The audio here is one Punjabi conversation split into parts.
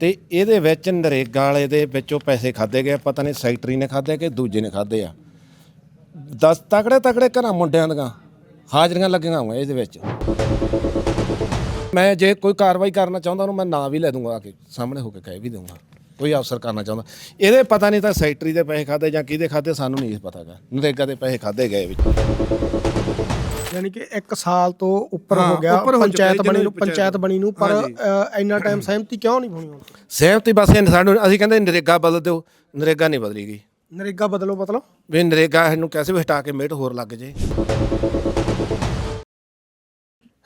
ਤੇ ਇਹਦੇ ਵਿੱਚ ਨਰੇਗਾ ਵਾਲੇ ਦੇ ਵਿੱਚੋਂ ਪੈਸੇ ਖਾਦੇ ਗਏ, ਪਤਾ ਨਹੀਂ ਸੈਕਟਰੀ ਨੇ ਖਾਦੇ ਕਿ ਦੂਜੇ ਨੇ ਖਾਦੇ ਆ। 10 ਤਕੜੇ ਤਕੜੇ ਘਰਾਂ ਮੁੰਡਿਆਂ ਦੀਆਂ ਹਾਜ਼ਰੀਆਂ ਲੱਗੀਆਂ ਹੋਈਆਂ ਇਹਦੇ ਵਿੱਚ। ਮੈਂ ਜੇ ਕੋਈ ਕਾਰਵਾਈ ਕਰਨਾ ਚਾਹੁੰਦਾ, ਉਹਨੂੰ ਮੈਂ ਨਾਂ ਵੀ ਲੈ ਦੂੰਗਾ ਆ ਕੇ, ਸਾਹਮਣੇ ਹੋ ਕੇ ਕਹਿ ਵੀ ਦੂੰਗਾ। ਕੋਈ ਅਫਸਰ ਕਰਨਾ ਚਾਹੁੰਦਾ। ਇਹਦੇ ਪਤਾ ਨਹੀਂ ਤਾਂ ਸੈਕਟਰੀ ਦੇ ਪੈਸੇ ਖਾਦੇ ਜਾਂ ਕਿਹਦੇ ਖਾਦੇ ਸਾਨੂੰ ਨਹੀਂ ਪਤਾਗਾ ਨਰੇਗਾ ਦੇ ਪੈਸੇ ਖਾਦੇ ਗਏ ਵਿੱਚ। ਯਾਨੀ ਕਿ 1 ਸਾਲ ਤੋਂ ਉੱਪਰ ਹਾਂ, ਗਿਆ ਪੰਚਾਇਤ ਬਣੀ ਨੂੰ ਪੰਚਾਇਤ ਬਣੀ ਨੂੰ ਪਰ ਇੰਨਾ ਟਾਈਮ ਸਹਿਮਤੀ ਕਿਉਂ ਨਹੀਂ ਹੋਣੀ ਹੁਣ ਸਹਿਮਤੀ ਬਸ ਇਹ ਸਾਨੂੰ ਅਸੀਂ ਕਹਿੰਦੇ ਨਰੇਗਾ ਬਦਲ ਦਿਓ ਨਰੇਗਾ ਨਹੀਂ ਬਦਲੀ ਗਈ। ਨਰੇਗਾ ਬਦਲੋ ਮਤਲਬ ਵੀ ਨਰੇਗਾ ਇਹਨੂੰ ਕੈਸੇ ਵੀ ਹਟਾ ਕੇ ਮੇਟ ਹੋਰ ਲੱਗ ਜੇ।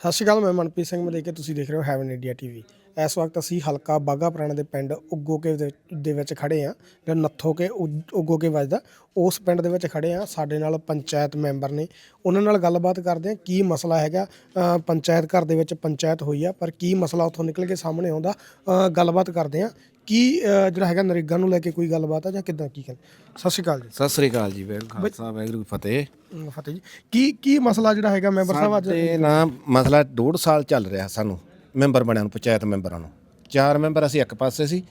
ਸਤਿ ਸ਼੍ਰੀ ਅਕਾਲ ਮੈਂ ਮਨਪ੍ਰੀਤ ਸਿੰਘ ਮਲੇ ਕੇ ਤੁਸੀਂ ਦੇਖ ਰਹੇ ਹੋ ਹੈਵਨ ਇੰਡੀਆ ਟੀਵੀ ਇਸ ਵਕਤ ਅਸੀਂ ਹਲਕਾ ਬਾਗਾ ਪੁਰਾਣਾ ਦੇ ਪਿੰਡ ਉਗੋਕੇ ਦੇ ਦੇ ਵਿੱਚ ਖੜੇ ਆ ਜਿਹੜਾ ਨੱਥੋ ਕੇ ਉ- ਉਗੋਕੇ ਵੱਜਦਾ। ਉਸ ਪਿੰਡ ਦੇ ਵਿੱਚ ਖੜੇ ਆ ਸਾਡੇ ਨਾਲ ਪੰਚਾਇਤ ਮੈਂਬਰ ਨੇ। ਉਹਨਾਂ ਨਾਲ ਗੱਲਬਾਤ ਕਰਦੇ ਆ ਕੀ ਮਸਲਾ ਹੈਗਾ? ਅ, ਪੰਚਾਇਤ ਘਰ ਦੇ ਵਿੱਚ ਪੰਚਾਇਤ ਹੋਈ ਆ ਪਰ ਕੀ ਮਸਲਾ ਉੱਥੋਂ ਨਿਕਲ ਕੇ ਸਾਹਮਣੇ ਆਉਂਦਾ? ਅ, ਗੱਲਬਾਤ ਕਰਦੇ ਆ ਕੀ ਅ, ਜਿਹੜਾ ਹੈਗਾ ਨਰੇਗਾ ਨੂੰ ਲੈ ਕੇ ਕੋਈ ਗੱਲਬਾਤ ਆ ਜਾਂ ਕਿਦਾਂ ਕੀ ਕਹਿੰਦੇ? ਸਤਿ ਸ਼੍ਰੀ ਅਕਾਲ ਜੀ। ਸਤਿ ਸ੍ਰੀ ਅਕਾਲ ਜੀ ਵੈਗੁਰੂ ਖਾਲਸਾ ਵੈਗੁਰੂ ਫਤਿਹ। ਅਮ, ਫਤਿਹ ਜੀ। ਕੀ ਕੀ ਮਸਲਾ ਜਿਹੜਾ ਹੈਗਾ ਮੈਂਬਰ ਸਾਹਿਬ ਅੱਜ? ਤੇ ਨਾ ਮਸਲਾ ਡੂਢ ਸਾਲ ਚੱਲ ਰਿਹਾ ਸਾਨੂੰ। ਮੈਂਬਰ ਬਣਿਆ ਨੂੰ, ਪੰਚਾਇਤ ਮੈਂਬਰਾਂ ਨੂੰ। ਚਾਰ ਮੈਂਬਰ ਅਸੀਂ ਇੱਕ ਪਾਸੇ ਸੀ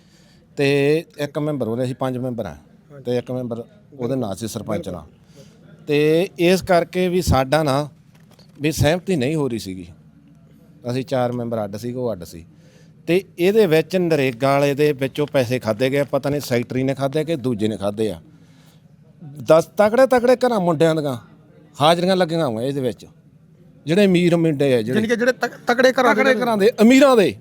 ਤੇ ਇੱਕ ਮੈਂਬਰ ਉਹਦੇ ਅਸੀਂ ਪੰਜ ਮੈਂਬਰ ਆ ਤੇ ਇੱਕ ਮੈਂਬਰ ਉਹਦੇ ਨਾਲ ਸੀ ਸਰਪੰਚ ਨਾਲ। ਤੇ ਇਸ ਕਰਕੇ ਵੀ ਸਾਡਾ ਨਾ ਵੀ ਸਹਿਮਤੀ ਨਹੀਂ ਹੋ ਰਹੀ ਸੀਗੀ। ਅਸੀਂ ਚਾਰ ਮੈਂਬਰ ਅੱਡ ਸੀ, ਉਹ ਅੱਡ ਸੀ। ਤੇ ਇਹਦੇ ਵਿੱਚ ਨਰੇਗਾ ਵਾਲੇ ਦੇ ਵਿੱਚੋਂ ਪੈਸੇ ਖਾਦੇ ਗਏ, ਪਤਾ ਨਹੀਂ ਸੈਕਟਰੀ ਨੇ ਖਾਦੇ ਕਿ ਦੂਜੇ ਨੇ ਖਾਦੇ ਆ। 10 ਤਕੜੇ ਤਕੜੇ ਘਰਾਂ ਮੁੰਡਿਆਂ ਦੀਆਂ ਹਾਜ਼ਰੀਆਂ ਲੱਗੀਆਂ ਹੋਈਆਂ ਇਹਦੇ ਵਿੱਚ। ਜਿਹੜੇ ਅਮੀਰ ਮੁੰਡੇ ਆ ਜਿਹੜੇ ਯਾਨੀ ਕਿ ਜਿਹੜੇ ਤਕ- ਤਕੜੇ ਘਰਾਂ ਦੇ ਤਕੜੇ ਘਰਾਂ ਦੇ ਅਮੀਰਾਂ ਦੇ।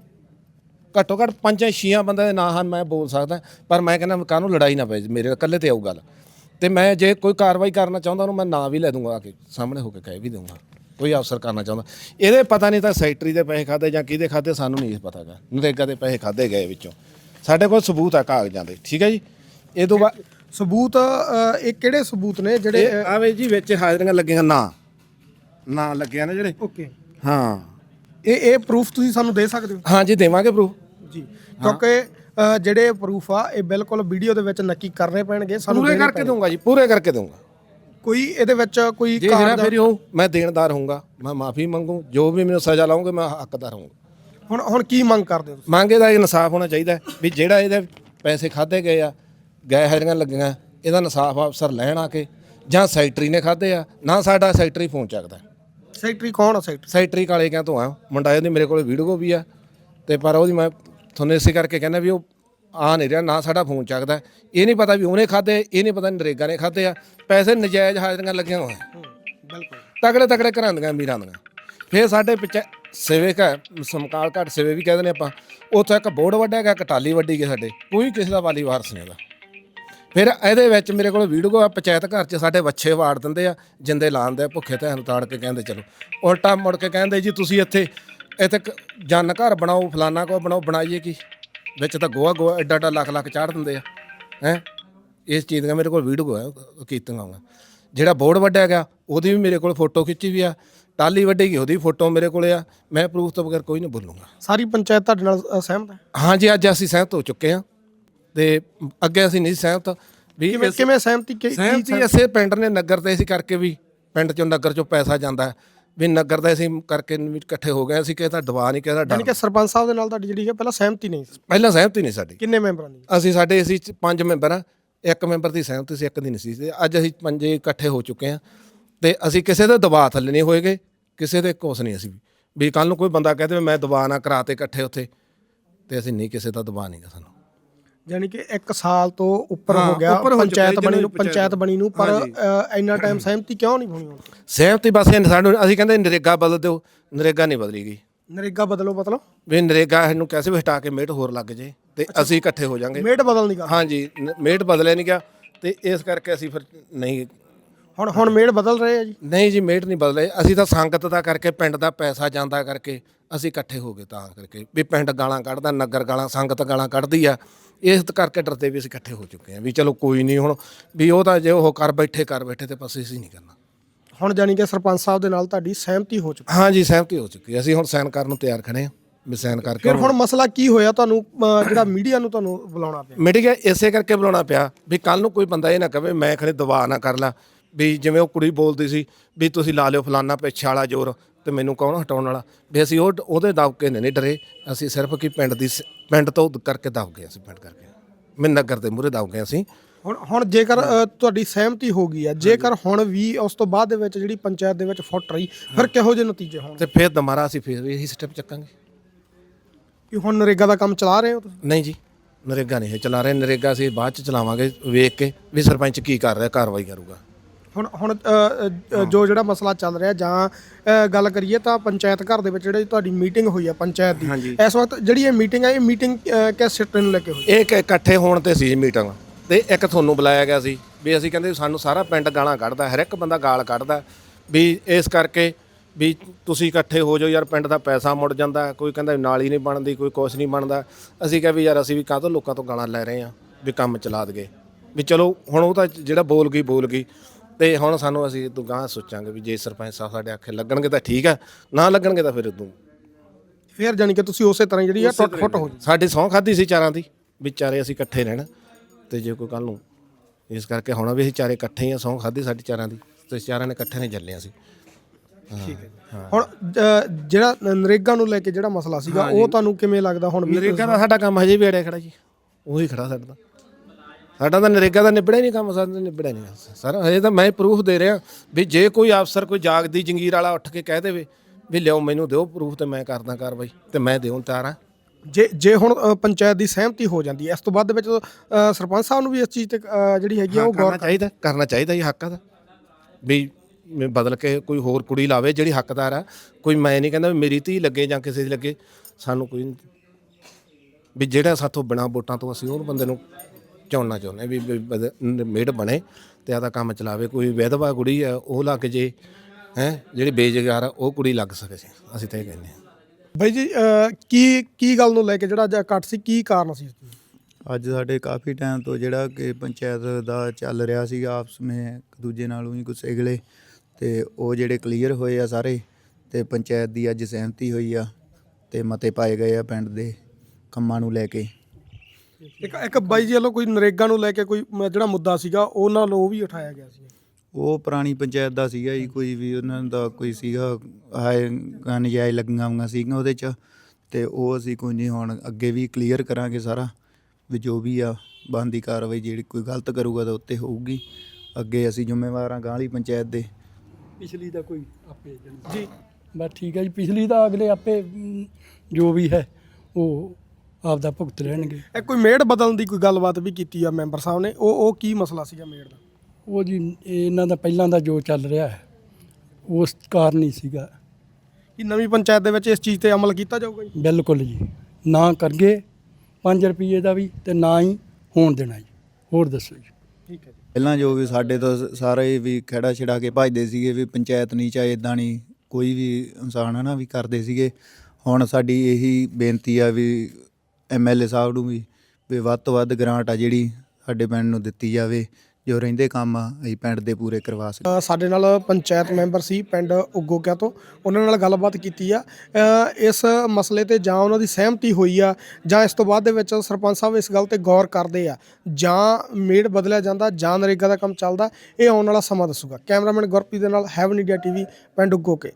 ਘੱਟੋ ਘੱਟ ਪੰਜਾਂ ਛੀਆਂ ਬੰਦੇ ਦੇ ਨਾਂ ਹਨ ਮੈਂ ਬੋਲ ਸਕਦਾ ਪਰ ਮੈਂ ਕਹਿੰਦਾ ਕਾਹਨੂੰ ਲੜਾਈ ਨਾ ਪਏ ਮੇਰੇ ਇਕੱਲੇ ਤੇ ਆਊ ਗੱਲ। ਤੇ ਮੈਂ ਜੇ ਕੋਈ ਕਾਰਵਾਈ ਕਰਨਾ ਚਾਹੁੰਦਾ ਉਹਨੂੰ ਮੈਂ ਨਾਂ ਵੀ ਲੈ ਦੂੰਗਾ ਆ ਕੇ ਸਾਹਮਣੇ ਹੋ ਕੇ ਕਹਿ ਵੀ ਦੂੰਗਾ। ਕੋਈ ਅਫਸਰ ਕਰਨਾ ਚਾਹੁੰਦਾ। ਇਹਦੇ ਪਤਾ ਨਹੀਂ ਤਾਂ ਸੈਕਟਰੀ ਦੇ ਪੈਸੇ ਖਾਦੇ ਜਾਂ ਕਿਹਦੇ ਖਾਦੇ ਸਾਨੂੰ ਨਹੀਂ ਪਤਾਗਾ ਨਰੇਗਾ ਦੇ ਪੈਸੇ ਖਾਦੇ ਗਏ ਵਿੱਚੋਂ। ਸਾਡੇ ਕੋਲ ਸਬੂਤ ਆ ਕਾਗਜ਼ਾਂ ਦੇ ਠੀਕ ਹੈ ਜੀ? ਇਹ ਤੋਂ ਬਾਅਦ ਸਬੂਤ ਅ, ਇਹ ਕਿਹੜੇ ਸਬੂਤ ਨੇ ਜਿਹੜੇ ਇਹ ਆਵੇ ਜੀ ਵਿੱਚ ਹਾਜ਼ਰੀਆਂ ਲੱਗੀਆਂ ਨਾਂ। ਨਾਂ ਲੱਗਿਆ ਨਾ ਜਿਹੜੇ। ਓਕੇ ਹਾਂ। ਇਹ ਇਹ ਪ੍ਰੂਫ ਤੁਸੀਂ ਸਾਨੂੰ ਦੇ ਸਕਦੇ ਹੋ? ਹਾਂ ਜੀ ਦੇਵਾਂਗੇ ਪ੍ਰੂਫ ਜੀ। ਕਿਉਂਕਿ ਅ, ਜਿਹੜੇ ਪ੍ਰੂਫ ਆ ਇਹ ਬਿਲਕੁਲ ਵੀਡੀਓ ਦੇ ਵਿੱਚ ਨੱਕੀ ਕਰਨੇ ਪੈਣਗੇ ਸਾਨੂੰ ਪੂਰੇ ਦੇਣੇ ਕਰਕੇ ਦਊਂਗਾ ਜੀ ਪੂਰੇ ਕਰਕੇ ਦਊਂਗਾ। ਕੋਈ ਇਹਦੇ ਵਿੱਚ ਕੋਈ ਜੇ ਕਾਰਨ ਹੈਰਾ ਫੇਰੀ ਹੋ ਮੈਂ ਦੇਣਦਾਰ ਹੋਊਂਗਾ ਮੈਂ ਮਾਫੀ ਮੰਗੂ ਜੋ ਵੀ ਮੈਨੂੰ ਸਜ਼ਾ ਲਾਉਂਗੇ ਮੈਂ ਹੱਕਦਾਰ ਹੋਊਂਗਾ। ਹੁਣ ਹੁਣ ਕੀ ਮੰਗ ਕਰਦੇ ਹੋ ਤੁਸੀਂ? ਮੰਗੇ ਦਾ ਇਨਸਾਫ ਹੋਣਾ ਚਾਹੀਦਾ ਹੈ ਵੀ ਜਿਹੜਾ ਇਹਦੇ ਪੈਸੇ ਖਾਦੇ ਗਏ ਆ ਗਏ ਹੈਰੀਆਂ ਲੱਗੀਆਂ ਇਹਦਾ ਇਨਸਾਫ ਅਫਸਰ ਲੈਣ ਆ ਕੇ ਜਾਂ ਸੈਕਟਰੀ ਨੇ ਖਾਦੇ ਆ ਨਾ ਸਾਡਾ ਸੈਕਟਰੀ ਫੋਨ ਚੱਕਦਾ। ਸੈਕਟਰੀ ਕੌਣ ਆ ਸੈਕਟਰੀ? ਸੈਕਟਰੀ ਕਾਲੇ ਕਿਆਂ ਤੋਂ ਆ? ਮੁੰਡਾ ਇਹਦੀ ਮੇਰੇ ਕੋਲ ਵੀਡੀਓ ਵੀ ਆ ਤੇ ਪਰ ਉਹਦੀ ਮੈਂ ਤੁਹਾਨੂੰ ਇਸੇ ਕਰਕੇ ਕਹਿੰਦਾ ਵੀ ਉਹ ਆ ਨਹੀਂ ਰਿਹਾ ਨਾ ਸਾਡਾ ਫੋਨ ਚੱਕਦਾ। ਇਹ ਨਹੀਂ ਪਤਾ ਵੀ ਉਹਨੇ ਖਾਦੇ ਇਹ ਨਹੀਂ ਪਤਾ ਨਰੇਗਾ ਨੇ ਖਾਦੇ ਆ। ਪੈਸੇ ਨਜਾਇਜ਼ ਹਾਜ਼ਰੀਆਂ ਲੱਗੀਆਂ ਹੋਏ ਬਿਲਕੁਲ। ਤਗੜੇ ਤਗੜੇ ਘਰਾਂ ਦੀਆਂ ਅਮੀਰਾਂ ਦੀਆਂ। ਫਿਰ ਸਾਡੇ ਪਿੱਛੇ ਸੇਵਕ ਹੈ ਸਮਕਾਲ ਘਾਟ ਸੇਵੇ ਵੀ ਕਹਿੰਦੇ ਨੇ ਆਪਾਂ। ਉੱਥੇ ਇੱਕ ਬੋਰਡ ਵੱਡਾ ਹੈਗਾ ਕਟਾਲੀ ਵੱਡੀ ਗਈ ਸਾਡੇ। ਕੋਈ ਕਿਸੇ ਦਾ ਵਾਲੀ ਵਾਰਸ ਨਹੀਂ ਹੈਗਾ। ਫਿਰ ਇਹਦੇ ਵਿੱਚ ਮੇਰੇ ਕੋਲ ਵੀਡੀਓ ਆ ਪੰਚਾਇਤ ਘਰ 'ਚ ਸਾਡੇ ਵੱਛੇ ਵਾੜ ਦਿੰਦੇ ਆ ਜਿੰਦੇ ਲਾਉਂਦੇ ਆ ਭੁੱਖੇ ਤੇ ਤਾੜ ਕੇ ਕਹਿੰਦੇ ਚਲੋ। ਉਲਟਾ ਮੁੜ ਕੇ ਕਹਿੰਦੇ ਜੀ ਤੁਸੀਂ ਇੱਥੇ ਇੱਥੇ ਜਨ ਘਰ ਬਣਾਓ ਫਲਾਨਾ ਕੋ ਬਣਾਓ ਬਣਾਈਏ ਕੀ? ਵਿੱਚ ਤਾਂ ਗੋਆ ਗੋਆ ਐਡਾ ਐਡਾ ਲੱਖ ਲੱਖ ਚਾੜ ਦਿੰਦੇ ਆ। ਹੈ? ਇਸ ਚੀਜ਼ ਦਾ ਮੇਰੇ ਕੋਲ ਵੀਡੀਓ ਹੈ ਉਹ ਕੀਤੀਆਂ ਹੋਈਆਂ। ਜਿਹੜਾ ਬੋਰਡ ਵੱਡਾ ਹੈਗਾ ਉਹਦੀ ਵੀ ਮੇਰੇ ਕੋਲ ਫੋਟੋ ਖਿੱਚੀ ਵੀ ਆ। ਟਾਲੀ ਵੱਡੀ ਗਈ ਉਹਦੀ ਫੋਟੋ ਮੇਰੇ ਕੋਲ ਆ। ਮੈਂ ਪ੍ਰੂਫ ਤੋਂ ਬਗੈਰ ਕੋਈ ਨਹੀਂ ਬੋਲੂੰਗਾ। ਸਾਰੀ ਪੰਚਾਇਤ ਤੁਹਾਡੇ ਨਾਲ ਸਹਿਮਤ ਹੈ? ਹਾਂਜੀ ਅੱਜ ਅਸੀਂ ਸਹਿਮਤ ਹੋ ਚੁੱਕੇ ਹਾਂ। ਤੇ ਅੱਗੇ ਅਸੀਂ ਨਹੀਂ ਸਹਿਮਤ। ਵੀ ਕਿਵੇਂ ਕਿਵੇਂ ਸਹਿਮਤੀ ਕੀ- ਸਹਿਮਤੀ ਇਸੇ ਪਿੰਡ ਨੇ ਨਗਰ ਤੇ ਅਸੀਂ ਕਰਕੇ ਵੀ ਪਿੰਡ ਚੋਂ ਨਗਰ ਚੋਂ ਪੈਸਾ ਜਾਂਦਾ ਵੀ ਨਗਰ ਦਾ ਅਸੀਂ ਕਰਕੇ ਇਕੱਠੇ ਹੋ ਗਏ। ਅਸੀਂ ਕਿਸੇ ਦਾ ਦਬਾ ਨਹੀਂ ਕਿਸੇ ਦਾ ਯਾਨੀ ਕਿ ਸਰਪੰਚ ਸਾਹਿਬ ਦੇ ਨਾਲ ਤੁਹਾਡੀ ਜਿਹੜੀ ਹੈ ਪਹਿਲਾਂ ਸਹਿਮਤੀ ਨਹੀਂ ਸੀ। ਪਹਿਲਾਂ ਸਹਿਮਤੀ ਨਹੀਂ ਸਾਡੀ। ਕਿੰਨੇ ਮੈਂਬਰਾਂ ਦੀ? ਅਸੀਂ ਸਾਡੇ ਅਸੀਂ ਪੰਜ ਮੈਂਬਰ ਆ ਇੱਕ ਮੈਂਬਰ ਦੀ ਸਹਿਮਤੀ ਸੀ ਇੱਕ ਦੀ ਨਹੀਂ ਸੀ। ਤੇ ਅੱਜ ਅਸੀਂ ਪੰਜੇ ਇਕੱਠੇ ਹੋ ਚੁੱਕੇ ਹਾਂ। ਤੇ ਅਸੀਂ ਕਿਸੇ ਦੇ ਦਬਾਅ ਥੱਲੇ ਨਹੀਂ ਹੋਏਗੇ। ਕਿਸੇ ਦੇ ਕੁਛ ਨਹੀਂ ਅਸੀਂ। ਵੀ ਕੱਲ ਨੂੰ ਕੋਈ ਬੰਦਾ ਕਹਦੇ ਮੈਂ ਦਬਾਅ ਨਾ ਕਰਾਤੇ ਇਕੱਠੇ ਉੱਥੇ। ਤੇ ਅਸੀਂ ਨਹੀਂ ਕਿਸੇ ਦਾ ਦਬਾਅ ਨਹੀਂਗਾ ਸਾਨੂੰ। ਯਾਨੀ ਕਿ 1 ਸਾਲ ਤੋਂ ਉੱਪਰ ਹਾਂ, ਗਿਆ ਪੰਚਾਇਤ ਬਣੀ ਨੂੰ ਪੰਚਾਇਤ ਬਣੀ ਨੂੰ ਪਰ ਇੰਨਾ ਟਾਈਮ ਸਹਿਮਤੀ ਕਿਉਂ ਨਹੀਂ ਹੋਣੀ ਹੁਣ? ਸਹਿਮਤੀ ਬਸ ਇਹ ਸਾਨੂੰ ਅਸੀਂ ਕਹਿੰਦੇ ਨਰੇਗਾ ਬਦਲ ਦਿਓ ਨਰੇਗਾ ਨਹੀਂ ਬਦਲੀ ਗਈ। ਨਰੇਗਾ ਬਦਲੋ ਮਤਲਬ? ਵੀ ਨਰੇਗਾ ਇਹਨੂੰ ਕੈਸੇ ਵੀ ਹਟਾ ਕੇ ਮੇਟ ਹੋਰ ਲੱਗ ਜੇ ਤੇ ਅਸੀਂ ਇਕੱਠੇ ਹੋ ਜਾਾਂਗੇ। ਮੇਟ ਬਦਲ ਨਹੀਂ ਕਰ ਹਾਂਜੀ ਮੇਟ ਬਦਲਿਆ ਨਹੀਂ ਗਿਆ ਤੇ ਇਸ ਕਰਕੇ ਅਸੀਂ ਫਿਰ ਨਹੀਂ ਹੁਣ ਹੁਣ ਮੇਟ ਬਦਲ ਰਹੇ ਆ ਜੀ? ਨਹੀਂ ਜੀ ਮੇਟ ਨਹੀਂ ਬਦਲੇ। ਅਸੀਂ ਤਾਂ ਸੰਗਤ ਦਾ ਕਰਕੇ ਪਿੰਡ ਦਾ ਪੈਸਾ ਜਾਂਦਾ ਕਰਕੇ ਅਸੀਂ ਇਕੱਠੇ ਹੋ ਗਏ ਤਾਂ ਕਰਕੇ। ਵੀ ਪਿੰਡ ਗਾਲਾਂ ਕੱਢਦਾ ਨਗਰ ਗਾਲਾਂ ਸੰਗਤ ਗਾਲਾਂ ਕੱਢਦੀ ਆ। ਇਸ ਕਰਕੇ ਡਰਦੇ ਵੀ ਅਸੀਂ ਇਕੱਠੇ ਹੋ ਚੁੱਕੇ ਆ ਵੀ ਚਲੋ ਕੋਈ ਨਹੀਂ ਹੁਣ ਵੀ ਉਹ ਤਾਂ ਜੇ ਉਹ ਕਰ ਬੈਠੇ ਕਰ ਬੈਠੇ ਤੇ ਬਸ ਅਸੀਂ ਨਹੀਂ ਕਰਨਾ। ਹੁਣ ਜਾਨੀ ਕਿ ਸਰਪੰਚ ਸਾਹਿਬ ਦੇ ਨਾਲ ਤੁਹਾਡੀ ਸਹਿਮਤੀ ਹੋ ਚੁੱਕੀ। ਹਾਂਜੀ ਸਹਿਮਤੀ ਹੋ ਚੁੱਕੀ ਹੈ। ਅਸੀਂ ਹੁਣ ਸਾਈਨ ਕਰਨ ਨੂੰ ਤਿਆਰ ਖੜੇ ਆ। ਵੀ ਸਾਈਨ ਕਰਕੇ ਫਿਰ ਹੁਣ ਮਸਲਾ ਕੀ ਹੋਇਆ ਤੁਹਾਨੂੰ ਜਿਹੜਾ ਮੀਡੀਆ ਨੂੰ ਤੁਹਾਨੂੰ ਬੁਲਾਉਣਾ ਪਿਆ? ਮੀਡੀਆ ਇਸੇ ਕਰਕੇ ਬੁਲਾਉਣਾ ਪਿਆ ਵੀ ਕੱਲ ਨੂੰ ਕੋਈ ਬੰਦਾ ਇਹ ਨਾ ਕਵੇ ਮੈਂ ਖੜੇ ਦਵਾ ਨਾ ਕਰ ਲਾ। ਵੀ ਜਿਵੇਂ ਉਹ ਕੁੜੀ ਬੋਲਦੀ ਸੀ ਵੀ ਤੁਸੀਂ ਲਾ ਲਿਓ ਫਲਾਨਾ ਪਿੱਛੇ ਵਾਲਾ ਜ਼ੋਰ ਤੇ ਮੈਨੂੰ ਕੌਣ ਹਟਾਉਣ ਵਾਲਾ। ਵੀ ਅਸੀਂ ਉਹ ਉਹਦੇ ਦਬਕੇ ਨਹੀਂ ਡਰੇ। ਅਸੀਂ ਸਿਰਫ ਕਿ ਪਿੰਡ ਦੀ ਸ- ਪਿੰਡ ਤੋਂ ਕਰਕੇ ਦਬ ਗਏ ਅਸੀਂ ਪਿੰਡ ਕਰਕੇ। ਮੈਂ ਨਗਰ ਦੇ ਮੂਹਰੇ ਦਬ ਗਏ ਅਸੀਂ। ਹੁਣ ਹੁਣ ਜੇਕਰ ਅ, ਤੁਹਾਡੀ ਸਹਿਮਤੀ ਹੋ ਗਈ ਆ ਜੇਕਰ ਹੁਣ ਵੀ ਉਸ ਤੋਂ ਬਾਅਦ ਦੇ ਵਿੱਚ ਜਿਹੜੀ ਪੰਚਾਇਤ ਦੇ ਵਿੱਚ ਫੁੱਟ ਰਹੀ ਫਿਰ ਕਿਹੋ ਜਿਹੇ ਨਤੀਜੇ ਹੋਣਗੇ? ਤੇ ਫਿਰ ਦੁਬਾਰਾ ਅਸੀਂ ਫਿਰ ਵੀ ਇਹੀ ਸਟੈਪ ਚੱਕਾਂਗੇ। ਕਿ ਹੁਣ ਨਰੇਗਾ ਦਾ ਕੰਮ ਚਲਾ ਰਹੇ ਹੋ ਤੁਸੀਂ? ਨਹੀਂ ਜੀ ਨਰੇਗਾ ਨਹੀਂ ਇਹ ਚਲਾ ਰਹੇ। ਨਰੇਗਾ ਅਸੀਂ ਬਾਅਦ ਚ ਚਲਾਵਾਂਗੇ ਵੇਖ ਕੇ ਵੀ ਸਰਪੰਚ ਕੀ ਕਰ ਰਿਹਾ ਕਾਰਵਾਈ ਕਰੂਗਾ। ਹੁਣ ਹੁਣ ਅ, ਅ, ਅ, ਜੋ ਜਿਹੜਾ ਮਸਲਾ ਚੱਲ ਰਿਹਾ ਜਾਂ ਅ, ਗੱਲ ਕਰੀਏ ਤਾਂ ਪੰਚਾਇਤ ਘਰ ਦੇ ਵਿੱਚ ਜਿਹੜੀ ਤੁਹਾਡੀ ਮੀਟਿੰਗ ਹੋਈ ਆ ਪੰਚਾਇਤ ਦੀ ਹਾਂਜੀ। ਇਸ ਵਕਤ ਜਿਹੜੀ ਇਹ ਮੀਟਿੰਗ ਹੈ ਇਹ ਮੀਟਿੰਗ ਕਿਸ ਸਿੱਟੇ ਨੂੰ ਲੈ ਕੇ ਹੋਈ? ਇਹ ਇੱਕ ਇਕੱਠੇ ਹੋਣ ਤੇ ਸੀ ਮੀਟਿੰਗ। ਤੇ ਇੱਕ ਤੁਹਾਨੂੰ ਬੁਲਾਇਆ ਗਿਆ ਸੀ ਵੀ ਅਸੀਂ ਕਹਿੰਦੇ ਸਾਨੂੰ ਸਾਰਾ ਪਿੰਡ ਗਾਲਾਂ ਕੱਢਦਾ ਹਰ ਇੱਕ ਬੰਦਾ ਗਾਲ ਕੱਢਦਾ ਵੀ ਇਸ ਕਰਕੇ ਵੀ ਤੁਸੀਂ ਇਕੱਠੇ ਹੋ ਜਾਓ ਯਾਰ ਪਿੰਡ ਦਾ ਪੈਸਾ ਮੁੜ ਜਾਂਦਾ ਕੋਈ ਕਹਿੰਦਾ ਵੀ ਨਾਲੀ ਨਹੀਂ ਬਣਦੀ ਕੋਈ ਕੁਛ ਨਹੀਂ ਬਣਦਾ। ਅਸੀਂ ਕਿਹਾ ਵੀ ਯਾਰ ਅਸੀਂ ਵੀ ਕਾਹਤੋਂ ਲੋਕਾਂ ਤੋਂ ਗਾਲਾਂ ਲੈ ਰਹੇ ਆ ਵੀ ਕੰਮ ਚਲਾ ਦਗੇ ਵੀ ਚਲੋ ਹੁਣ ਉਹ ਤਾਂ ਜਿਹੜਾ ਬੋਲ ਗਈ ਬੋਲ ਗਈ ਤੇ ਹੁਣ ਸਾਨੂੰ ਅਸੀਂ ਤੂੰ ਗਾਂ ਸੋਚਾਂਗੇ ਵੀ ਜੇ ਸਰਪੰਚ ਸਾਹਿਬ ਸਾਡੇ ਆਖੇ ਲੱਗਣਗੇ ਤਾਂ ਠੀਕ ਆ ਨਾ ਲੱਗਣਗੇ ਤਾਂ ਫਿਰ ਤੂੰ ਫਿਰ ਜਾਣੀ ਕਿ ਤੁਸੀਂ ਉਸੇ ਤਰ੍ਹਾਂ ਜਿਹੜੀ ਆ ਟੁੱਟ ਫੁੱਟ ਹੋ ਜੀ ਸਾਡੀ ਸਹੁੰ ਖਾਦੀ ਸੀ ਚਾਰਾਂ ਦੀ ਵੀ ਚਾਰੇ ਅਸੀਂ ਇਕੱਠੇ ਰਹਿਣਾ ਤੇ ਜੇ ਕੋਈ ਕੱਲ ਨੂੰ ਇਸ ਕਰਕੇ ਹੁਣ ਵੀ ਅਸੀਂ ਚਾਰੇ ਇਕੱਠੇ ਹੀ ਆ ਸਹੁੰ ਖਾਦੀ ਸਾਡੀ ਚਾਰਾਂ ਦੀ ਤੇ ਚਾਰਾਂ ਨੇ ਇਕੱਠੇ ਨੇ ਚੱਲੇ ਅਸੀਂ ਹੁਣ ਅ, ਜਿਹੜਾ ਨਰੇਗਾ ਨੂੰ ਲੈ ਕੇ ਜਿਹੜਾ ਮਸਲਾ ਸੀਗਾ ਉਹ ਤੁਹਾਨੂੰ ਕਿਵੇਂ ਲੱਗਦਾ ਹੁਣ ਵੀ ਨਰੇਗਾ ਦਾ ਸਾਡਾ ਕੰਮ ਹਜੇ ਵੀ ਅੜਿਆ ਖੜਾ ਜੀ ਉਹੀ ਖੜਾ ਸਾਡਾ। ਤਾਂ ਸਾਡਾ ਤਾਂ ਨਰੇਗਾ ਦਾ ਨਿਬੜਿਆ ਨਹੀਂ ਕੰਮ ਸਾਡਾ ਨਿਬੜਿਆ ਨਹੀਂ ਸਰ ਹਜੇ ਤਾਂ ਮੈਂ ਪ੍ਰੂਫ ਦੇ ਰਿਹਾ ਵੀ ਜੇ ਕੋਈ ਅਫਸਰ ਕੋਈ ਜਾਗਦੀ ਜੰਗੀਰ ਵਾਲਾ ਉੱਠ ਕੇ ਕਹਿ ਦੇਵੇ ਵੀ ਲਿਓ ਮੈਨੂੰ ਦਿਓ ਪ੍ਰੂਫ ਤੇ ਮੈਂ ਕਰਦਾ ਕਾਰਵਾਈ ਤੇ ਮੈਂ ਦੇਉਂ ਤਿਆਰ ਆ ਜੇ ਜੇ ਹੁਣ ਅ, ਪੰਚਾਇਤ ਦੀ ਸਹਿਮਤੀ ਹੋ ਜਾਂਦੀ ਹੈ ਇਸ ਤੋਂ ਬਾਅਦ ਦੇ ਵਿੱਚ ਅ, ਸਰਪੰਚ ਸਾਹਿਬ ਨੂੰ ਵੀ ਇਸ ਚੀਜ਼ ਤੇ ਅ, ਜਿਹੜੀ ਹੈਗੀ ਆ ਉਹ ਗੌਰ ਕਰਨਾ ਚਾਹੀਦਾ ਕਰਨਾ ਚਾਹੀਦਾ ਜੀ ਹੱਕ ਦਾ ਵੀ ਮੈਂ ਬਦਲ ਕੇ ਕੋਈ ਹੋਰ ਕੁੜੀ ਲਾਵੇ ਜਿਹੜੀ ਹੱਕਦਾਰ ਆ। ਕੋਈ ਮੈਂ ਨਹੀਂ ਕਹਿੰਦਾ ਵੀ ਮੇਰੀ ਧੀ ਲੱਗੇ ਜਾਂ ਕਿਸੇ ਦੀ ਲੱਗੇ ਸਾਨੂੰ ਕੋਈ ਨਹੀਂ। ਵੀ ਜਿਹੜਾ ਸਾਥੋਂ ਬਿਨਾ ਵੋਟਾਂ ਤੋਂ ਅਸੀਂ ਉਹ ਬੰਦੇ ਨੂੰ ਚੁਣਨਾ ਚਾਹੁੰਦੇ ਵੀ ਮੇਡ ਬਣੇ ਤੇ ਆਦਾ ਕੰਮ ਚਲਾਵੇ। ਕੋਈ ਵਿਧਵਾ ਕੁੜੀ ਆ ਉਹ ਲੱਗ ਜੇ ਹੈ ਜਿਹੜੀ ਬੇਜਗਾਰ ਆ ਉਹ ਕੁੜੀ ਲੱਗ ਸਕੇ ਸੀ। ਅਸੀਂ ਤਾਂ ਇਹ ਕਹਿੰਦੇ ਹਾਂ। ਬਾਈ ਜੀ ਕੀ ਕੀ ਗੱਲ ਨੂੰ ਲੈ ਕੇ ਜਿਹੜਾ ਅੱਜ ਇਕੱਠ ਸੀ ਕੀ ਕਾਰਨ ਸੀ? ਅੱਜ ਸਾਡੇ ਕਾਫੀ ਟਾਈਮ ਤੋਂ ਜਿਹੜਾ ਕਿ ਪੰਚਾਇਤ ਦਾ ਚੱਲ ਰਿਹਾ ਸੀ ਆਪਸ ਵਿੱਚ ਇੱਕ ਦੂਜੇ ਨਾਲ ਉਹੀ ਗੁੱਸੇ ਗਿਲੇ ਤੇ ਉਹ ਜਿਹੜੇ ਕਲੀਅਰ ਹੋਏ ਆ ਸਾਰੇ ਤੇ ਪੰਚਾਇਤ ਦੀ ਅੱਜ ਸਹਿਮਤੀ ਹੋਈ ਆ ਤੇ ਮਤੇ ਪਾਏ ਗਏ ਆ ਪਿੰਡ ਦੇ ਕੰਮਾਂ ਨੂੰ ਲੈ ਕੇ। ਇੱਕ ਇੱਕ ਬਾਈ ਜੀ ਵੱਲੋਂ ਕੋਈ ਨਰੇਗਾ ਨੂੰ ਲੈ ਕੇ ਕੋਈ ਮ- ਜਿਹੜਾ ਮੁੱਦਾ ਸੀਗਾ ਉਹਨਾਂ ਵੱਲੋਂ ਉਹ ਵੀ ਉਠਾਇਆ ਗਿਆ ਸੀ। ਉਹ ਪੁਰਾਣੀ ਪੰਚਾਇਤ ਦਾ ਸੀਗਾ ਜੀ ਕੋਈ ਵੀ ਉਹਨਾਂ ਦਾ ਕੋਈ ਸੀਗਾ ਹਾਏ ਨਜਾਇਜ਼ ਲੱਗੀਆਂ ਹੋਈਆਂ ਸੀਗੀਆਂ ਉਹਦੇ ਚ ਤੇ ਉਹ ਅਸੀਂ ਕੋਈ ਨਹੀਂ ਹੁਣ ਅੱਗੇ ਵੀ ਕਲੀਅਰ ਕਰਾਂਗੇ ਸਾਰਾ ਵੀ ਜੋ ਵੀ ਆ ਬਣਦੀ ਕਾਰਵਾਈ ਜਿਹੜੀ ਕੋਈ ਗਲਤ ਕਰੂਗਾ ਤਾਂ ਉੱਤੇ ਹੋਊਗੀ। ਅੱਗੇ ਅਸੀਂ ਜ਼ਿੰਮੇਵਾਰ ਹਾਂ ਗਾਂਹਲੀ ਪੰਚਾਇਤ ਦੇ। ਪਿਛਲੀ ਦਾ ਕੋਈ ਆਪੇ ਜੀ ਬਸ ਠੀਕ ਹੈ ਜੀ ਪਿਛਲੀ ਦਾ ਅਗਲੇ ਆਪੇ ਮ, ਜੋ ਵੀ ਹੈ ਉਹ ਆਪ ਦਾ ਭੁਗਤ ਲੈਣਗੇ। ਇਹ ਕੋਈ ਮੇੜ ਬਦਲਣ ਦੀ ਕੋਈ ਗੱਲਬਾਤ ਵੀ ਕੀਤੀ ਆ ਮੈਂਬਰ ਸਾਹਿਬ ਨੇ? ਉਹ ਉਹ ਕੀ ਮਸਲਾ ਸੀਗਾ ਮੇੜ ਦਾ? ਉਹ ਜੀ ਇਹਨਾਂ ਦਾ ਪਹਿਲਾਂ ਦਾ ਜੋ ਚੱਲ ਰਿਹਾ ਹੈ ਉਸ ਕਾਰਨ ਹੀ ਸੀਗਾ। ਕਿ ਨਵੀਂ ਪੰਚਾਇਤ ਦੇ ਵਿੱਚ ਇਸ ਚੀਜ਼ ਤੇ ਅਮਲ ਕੀਤਾ ਜਾਊਗਾ ਜੀ? ਬਿਲਕੁਲ ਜੀ। ਨਾ ਕਰਗੇ 5 ਰੁਪਏ ਦਾ ਵੀ ਤੇ ਨਾ ਹੀ ਹੋਣ ਦੇਣਾ ਜੀ। ਹੋਰ ਦੱਸੋ ਜੀ। ਠੀਕ ਹੈ ਜੀ। ਪਹਿਲਾਂ ਜੋ ਵੀ ਸਾਡੇ ਤੋਂ ਸਾਰੇ ਵੀ ਖੜਾ ਛਿੜਾ ਕੇ ਭੱਜਦੇ ਸੀਗੇ ਵੀ ਪੰਚਾਇਤ ਨਹੀਂ ਚਾਹੇ ਇਦਾਂ ਨਹੀਂ ਕੋਈ ਵੀ ਇਨਸਾਨ ਹੈ ਨਾ ਵੀ ਕਰਦੇ ਸੀਗੇ। ਹੁਣ ਸਾਡੀ ਇਹੀ ਬੇਨਤੀ ਆ ਵੀ ਐਮਐਲਏ ਸਾਹਿਬ ਨੂੰ ਵੀ ਵੀ ਵੱਧ ਤੋਂ ਵੱਧ ਗ੍ਰਾਂਟ ਆ ਜਿਹੜੀ ਸਾਡੇ ਪਿੰਡ ਨੂੰ ਦਿੱਤੀ ਜਾਵੇ ਜੋ ਰਹਿੰਦੇ ਕੰਮ ਆ ਅਸੀਂ ਪਿੰਡ ਦੇ ਪੂਰੇ ਕਰਵਾ ਸਕੀਏ। ਅ, ਸਾਡੇ ਨਾਲ ਪੰਚਾਇਤ ਮੈਂਬਰ ਸੀ ਪਿੰਡ ਉਗੋਕਿਆ ਤੋਂ ਉਹਨਾਂ ਨਾਲ ਗੱਲਬਾਤ ਕੀਤੀ ਆ। ਅ, ਇਸ ਮਸਲੇ ਤੇ ਜਾਂ ਉਹਨਾਂ ਦੀ ਸਹਿਮਤੀ ਹੋਈ ਆ ਜਾਂ ਇਸ ਤੋਂ ਬਾਅਦ ਦੇ ਵਿੱਚ ਸਰਪੰਚ ਸਾਹਿਬ ਇਸ ਗੱਲ ਤੇ ਗੌਰ ਕਰਦੇ ਆ ਜਾਂ ਮੇੜ ਬਦਲਿਆ ਜਾਂਦਾ ਜਾਂ ਨਰੇਗਾ ਦਾ ਕੰਮ ਚੱਲਦਾ ਇਹ ਆਉਣ ਵਾਲਾ ਸਮਾਂ ਦੱਸੂਗਾ। ਕੈਮਰਾਮੈਨ ਗੁਰਪ੍ਰੀਤ ਦੇ ਨਾਲ ਹੈਵਨ ਇੰਡੀਆ ਟੀਵੀ ਪਿੰਡ ਉਗੋਕੇ।